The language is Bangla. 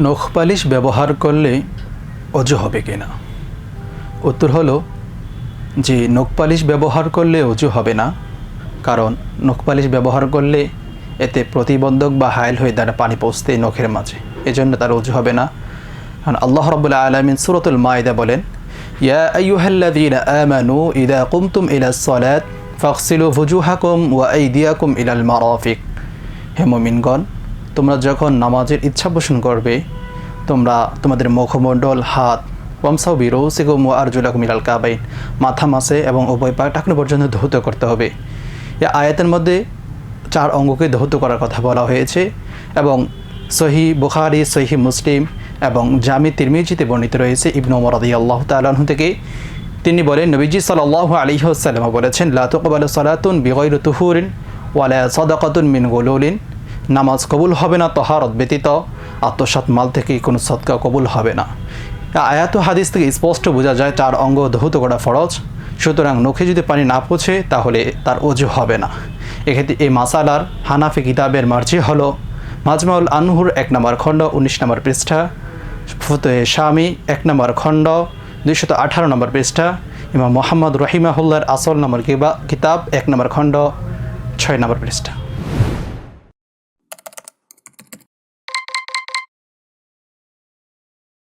নখ পালিশ ব্যবহার করলে অজু হবে কিনা? উত্তর হলো, যে নখ পালিশ ব্যবহার করলে অজু হবে না, কারণ নখ পালিশ ব্যবহার করলে এতে প্রতিবন্ধক বা হাইল হয়ে দাঁড়া পানি পৌঁছতে নখের মাঝে। এজন্য তার অজু হবে না। কারণ আল্লাহ রবুল্লা আলমিন সুরতুল মায়দা বলেন, ইয়া আইয়ুহাল্লাযীনা আমানু ইদা কুমতুম ইলাস সালাত ফাগসিলু ফুজুহাকুম ওয়া আইদিয়াকুম ইলাল মারাফিক। হে তোমরা যখন নামাজের ইচ্ছা পোষণ করবে, তোমরা তোমাদের মুখমণ্ডল, হাত, ওয়ামসাউ বিরো সিগুম ও আরজুলাকুম ইলাল কাবাইন, মাথা মাসে এবং উভয় পা টাকনো পর্যন্ত ধৌত করতে হবে। এ আয়াতের মধ্যে চার অঙ্গকে ধৌত করার কথা বলা হয়েছে এবং সহি বুখারি, সহি মুসলিম এবং জামি তিরমিজিতে বর্ণিত রয়েছে। ইবনু মরদি আল্লাহ তালাহু থেকে তিনি বলেন, নবীজি সাল্লাহ আলিহাসাল্লাম বলেছেন লাতুকবাল সালাতুন বিগৈর তুহুরিন ওয়ালা সদাকাতুন মিন গোলুলিন। নামাজ কবুল হবে না, তহারত ব্যতীত আত্মসাত মাল থেকে কোনো সৎকা কবুল হবে না। আয়াত হাদিস থেকে স্পষ্ট বোঝা যায় চার অঙ্গ ধৌত করা ফরজ। সুতরাং নখে যদি পানি না পৌঁছে তাহলে তার অজু হবে না। এক্ষেত্রে এই মাসালার হানাফি কিতাবের মার্জি হল মাজমাউল আনহুর এক নম্বর খণ্ড, উনিশ নম্বর পৃষ্ঠা ফুতে স্বামী এক নম্বর খণ্ড, দুইশত আঠারো নম্বর পৃষ্ঠা, ইমাম মোহাম্মদ রহিমাহুল্লার আসল নম্বর কিবা কিতাব এক নম্বর খণ্ড, ছয় নম্বর পৃষ্ঠা।